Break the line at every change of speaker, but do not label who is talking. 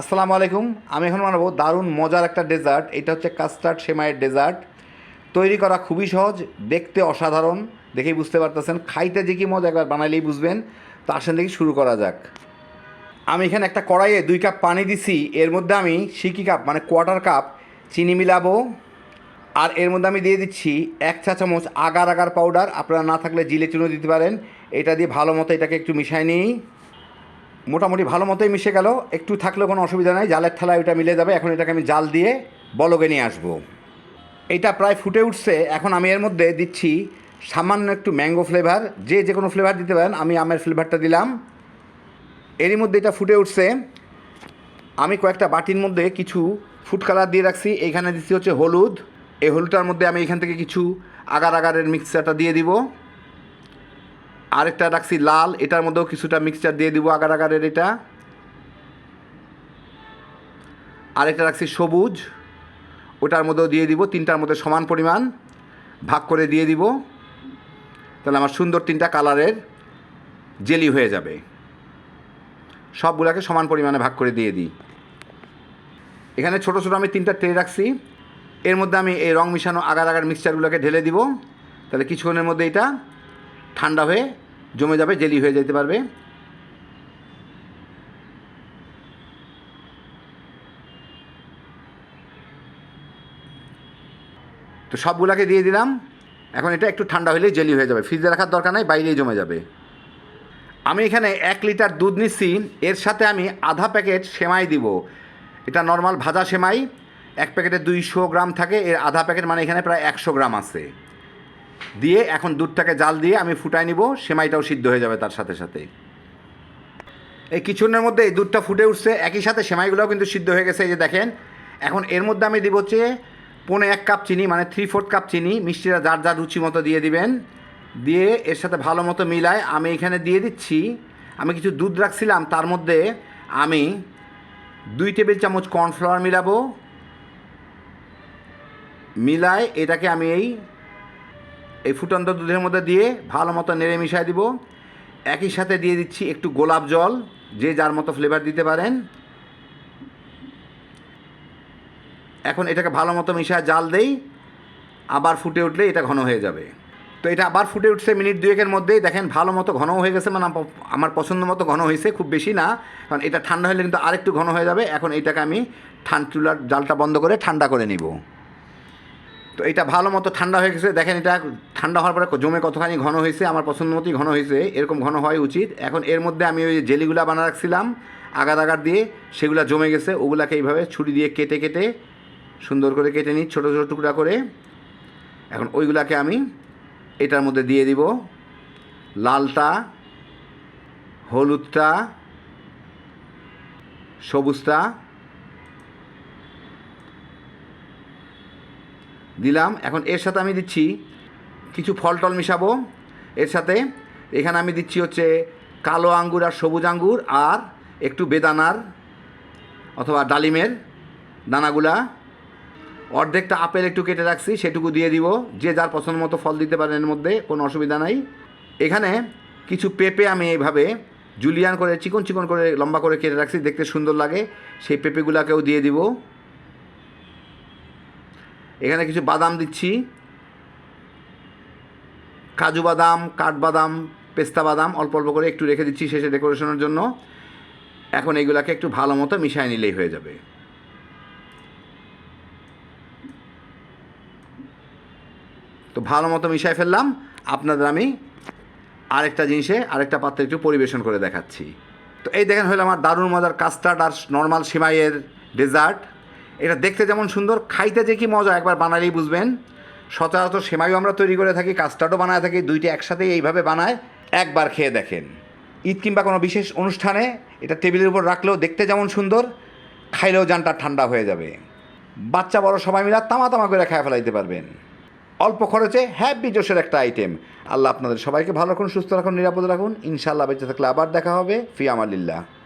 আসসালামু আলাইকুম। আমি এখন বানাবো দারুণ মজার একটা ডেজার্ট। এটা হচ্ছে কাস্টার্ড সেমাইয়ের ডেজার্ট। তৈরি করা খুবই সহজ, দেখতে অসাধারণ। দেখেই বুঝতে পারতেছেন, খাইতে যে কি মজা, একবার বানাইলেই বুঝবেন। তো আসেন দেখি শুরু করা যাক। আমি এখানে একটা কড়াইয়ে দুই কাপ পানি দিছি। এর মধ্যে আমি সিকি কাপ মানে কোয়ার্টার কাপ, চিনি মিলাবো। আর এর মধ্যে আমি দিয়ে দিচ্ছি এক চা চামচ আগার আগার পাউডার। আপনারা না থাকলে জিলে চুনো দিতে পারেন। এটা দিয়ে ভালো মতো এটাকে একটু মিশাই নিই। মোটামুটি ভালো মতোই মিশে গেল। একটু থাকলেও কোনো অসুবিধা নেই, জালের থালায় ওটা মিলে যাবে। এখন এটাকে আমি জাল দিয়ে বলকে নিয়ে আসব। এটা প্রায় ফুটে উঠছে। এখন আমি এর মধ্যে দিচ্ছি সামান্য একটু ম্যাঙ্গো ফ্লেভার। যে যে কোনো ফ্লেভার দিতে পারেন, আমি আমের ফ্লেভারটা দিলাম। এরই মধ্যে এটা ফুটে উঠছে। আমি কয়েকটা বাটির মধ্যে কিছু ফুড কালার দিয়ে রাখছি। এইখানে দিচ্ছি হচ্ছে হলুদ। এই হলুদটার মধ্যে আমি এখান থেকে কিছু আগার আগারের মিক্সচারটা দিয়ে দিব। আরেকটা রাখছি লাল, এটার মধ্যেও কিছুটা মিক্সচার দিয়ে দিব আগার আগারের এটা। আরেকটা রাখছি সবুজ, ওটার মধ্যেও দিয়ে দিব, তিনটার মধ্যে সমান পরিমাণ, ভাগ করে দিয়ে দিব। তাহলে আমার সুন্দর তিনটা কালারের জেলি হয়ে যাবে। সবগুলোকে সমান পরিমাণে ভাগ করে দিয়ে দিই। এখানে ছোট ছোট আমি তিনটা ট্রে রাখছি। এর মধ্যে আমি এই রং মিশানো আগার আগার মিক্সচারগুলোকে ঢেলে দিব। তাহলে কিছুক্ষণের মধ্যে এটা ঠান্ডা হয়ে জমে যাবে, জেলি হয়ে যেতে পারবে। তো সবগুলাকে দিয়ে দিলাম। এখন এটা একটু ঠান্ডা হলেই জেলি হয়ে যাবে। ফ্রিজে রাখার দরকার নাই, বাইরেই জমে যাবে। আমি এখানে এক লিটার দুধ নিচ্ছি, এর সাথে আমি আধা প্যাকেট সেমাই দিব। এটা নর্মাল ভাজা সেমাই, এক প্যাকেটে দুইশো গ্রাম থাকে, এর আধা প্যাকেট মানে এখানে প্রায় একশো গ্রাম আছে। দিয়ে এখন দুধটাকে জাল দিয়ে আমি ফুটাই নিব, সেমাইটাও সিদ্ধ হয়ে যাবে তার সাথে সাথে এই কিছুক্ষণের মধ্যে এই দুধটা ফুটে উঠছে, একই সাথে সেমাইগুলোও কিন্তু সিদ্ধ হয়ে গেছে, এই যে দেখেন। এখন এর মধ্যে আমি দিব হচ্ছে পৌনে এক কাপ চিনি মানে থ্রি ফোর্থ কাপ চিনি মিষ্টিটা যার যার রুচি মতো দিয়ে দিবেন। দিয়ে এর সাথে ভালো মতো মিলায়, আমি এখানে দিয়ে দিচ্ছি, আমি কিছু দুধ রাখছিলাম, তার মধ্যে আমি দুই টেবিল চামচ কর্নফ্লাওয়ার মিলাবো। মিলায় এটাকে আমি এই এই ফুটন্ত দুধের মধ্যে দিয়ে ভালো মতো নেড়ে মিশাই দিব। একই সাথে দিয়ে দিচ্ছি একটু গোলাপ জল, যে যার মতো ফ্লেভার দিতে পারেন। এখন এটাকে ভালো মতো মিশায় জাল দেই, আবার ফুটে উঠলে এটা ঘন হয়ে যাবে। তো এটা আবার ফুটে উঠছে মিনিট দুয়েকের মধ্যেই। দেখেন, ভালো মতো ঘন হয়ে গেছে মানে আমার পছন্দ মতো ঘন হয়েছে, খুব বেশি না। কারণ এটা ঠান্ডা হলে কিন্তু আরেকটু ঘন হয়ে যাবে। এখন এটাকে আমি ঠান চুলার জালটা বন্ধ করে ঠান্ডা করে নিব। তো এটা ভালো মতো ঠান্ডা হয়ে গেছে। দেখেন এটা ঠান্ডা হওয়ার পরে জমে কতখানি ঘন হয়েছে, আমার পছন্দ মতোই ঘন হয়েছে, এরকম ঘন হওয়াই উচিত। এখন এর মধ্যে আমি ওই জেলিগুলা বানা রাখছিলাম, আগার আগার দিয়ে, সেগুলো জমে গেছে, ওগুলাকে এইভাবে ছুরি দিয়ে কেটে কেটে সুন্দর করে কেটে নিই, ছোটো ছোটো টুকরা করে। এখন ওইগুলাকে আমি এটার মধ্যে দিয়ে দিব। লালটা, হলুদটা, সবুজটা দিলাম। এখন এর সাথে আমি দিচ্ছি কিছু ফল টল মিশাবো। এর সাথে এখানে আমি দিচ্ছি হচ্ছে কালো আঙ্গুর আর সবুজ আঙ্গুর আর একটু বেদানার অথবা ডালিমের দানাগুলা। অর্ধেকটা আপেল একটু কেটে রাখছি, সেটুকু দিয়ে দিব। যে যার পছন্দ মতো ফল দিতে পারেন এর মধ্যে, কোনো অসুবিধা নাই। এখানে কিছু পেঁপে আমি এইভাবে জুলিয়ান করে, চিকন চিকন করে, লম্বা করে কেটে রাখছি, দেখতে সুন্দর লাগে। সেই পেঁপেগুলাকেও দিয়ে দিব। এখানে কিছু বাদাম দিচ্ছি। কাজু বাদাম কাঠবাদাম পেস্তা বাদাম অল্প অল্প করে একটু রেখে দিচ্ছি শেষে ডেকোরেশনের জন্য। এখন এইগুলাকে একটু ভালো মতো মিশিয়ে নিলেই হয়ে যাবে। তো ভালো মতো মিশাই ফেললাম। আপনাদের আমি আরেকটা জিনিসে আরেকটা পাত্রে একটু পরিবেশন করে দেখাচ্ছি। তো এই দেখেন হলো আমার দারুণ মজার কাস্টার্ড আর নর্মাল সিমাইয়ের ডেজার্ট। এটা দেখতে যেমন সুন্দর, খাইতে যে কি মজা, একবার বানালেই বুঝবেন। সচরাচর সেমাইও আমরা তৈরি করে থাকি, কাস্টার্ডও বানায় থাকি, দুইটা একসাথে এইভাবে বানায়, একবার খেয়ে দেখেন। ঈদ কিংবা কোনো বিশেষ অনুষ্ঠানে এটা টেবিলের উপর রাখলেও দেখতে যেমন সুন্দর, খাইলেও জানটা ঠান্ডা হয়ে যাবে। বাচ্চা বড় সবাই মিলে তামা তামা করে খায় ফেলাইতে পারবেন। অল্প খরচে হ্যাপি জোশের একটা আইটেম আল্লাহ আপনাদের সবাইকে ভালো রাখুন, সুস্থ রাখুন, নিরাপদ রাখুন। ইনশাআল্লাহ বেঁচে থাকলে আবার দেখা হবে। ফি আমালিল্লাহ।